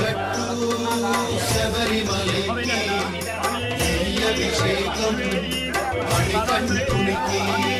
కట్టు శబరిమలకి అభిషేకం మణికంఠునికి.